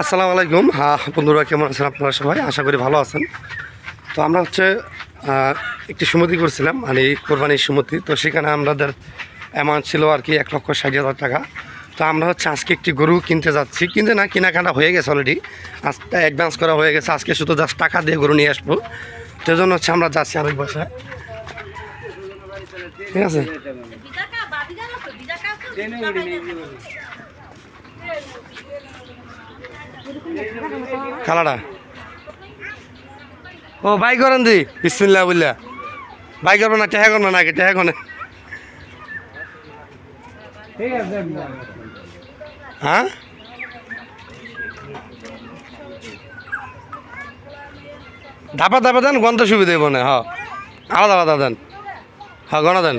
আসসালামু আলাইকুম। হ্যাঁ বন্ধুরা, কেমন আছেন আপনারা সবাই? আশা করি ভালো আছেন। তো আমরা হচ্ছে একটি সুমতি করছিলাম মানে কোরবানির সুমতি। তো সেখানে আমাদের অ্যামাউন্ট ছিল আর কি এক লক্ষ ষাট হাজার টাকা। তো আমরা হচ্ছে আজকে একটি গরু কিনতে যাচ্ছি। কিনতে না, কেনাকাটা হয়ে গেছে অলরেডি আজকে অ্যাডভান্স করা হয়ে গেছে। আজকে শুধু জাস্ট টাকা দিয়ে গরু নিয়ে আসব। তো জন্য হচ্ছে আমরা যাচ্ছি আরেক বাসায়। ঠিক আছে। কালাডা ও, বাই করেন দি। বিসমিল্লা বললা। বাই করব না, টেহা করব না আগে টেহা করে হ্যাঁ? ধাপা ধাপা দেন, গন্ধ সুবিধা হইব না, হ। আলাদা আলাদা দেন। হ্যাঁ গণা দেন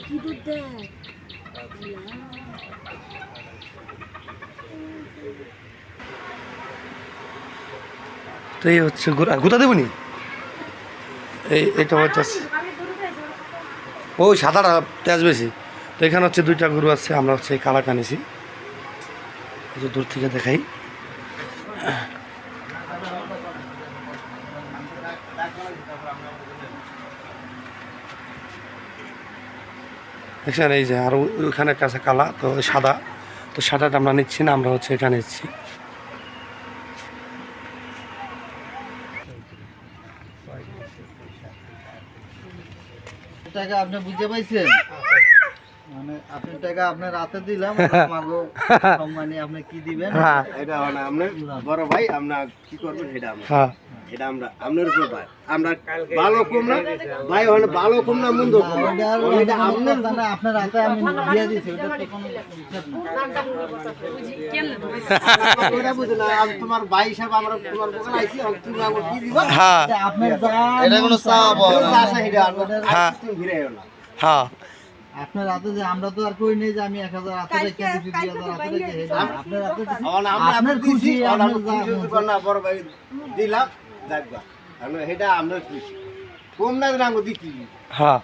কি দুধ দেয় তো এই হচ্ছে গুড়া গুতা দেবনি এই এটা হচ্ছে ওই সাদাটা তেজ বেশি। তো এখানে হচ্ছে দুইটা গরু আছে, আমরা হচ্ছে এই কালাটা নিছি। যে দূর থেকে দেখাই। দেখছেন, এই যে আর ওই- ওইখানে একটা আছে কালা, তো সাদা। তো সাদাটা আমরা নিচ্ছি না, আমরা হচ্ছে এটা নিচ্ছি। টাকা আপনি বুঝতে পাইছেন? মানে আপনি টাকা আপনার রাতে দিলাম সম্মানে আপনি কি দিবেন? হ্যাঁ। এটা মানে আপনার বড় ভাই আপনার কি করবেন সেটা হ্যাঁ। এটা আমরা আপনার উপর ভাই। আমরা ভালো কম না? ভাই ওখানে ভালো কম না মন্দ কম না। ওইটা আর- ওইটা আপনার জানা আপনার রাতে আমি দিয়ে দিয়েছি ওটা তো কোনো ওটা বুঝো না আমি তোমার ভাই হিসাবে আমরা তোমার দোকানে আইছি তুমি আমাকে কি দিবা? হ্যাঁ। আপনার যা এটা কোনো চাওয়া না। যা আছে হ্যাঁ। তুমি ঘিরে না হ্যাঁ। আপনার রাতে যে আমরা তো আর কই নেই যে আমি এক হাজার রাতে রেখে রেখে আপনার রাতে আমরা আপনার খুশি আপনার যা হতে না বড় ভাই দিলাম। দেখবা এখন সেটা আমরা খুশি। কম না আমাকে দিচ্ছি হ্যাঁ।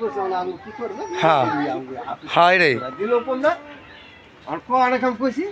করছে মানে আমি কি করব? হ্যাঁ। হাই রে। দিল কম না আর কো অনেক কইছি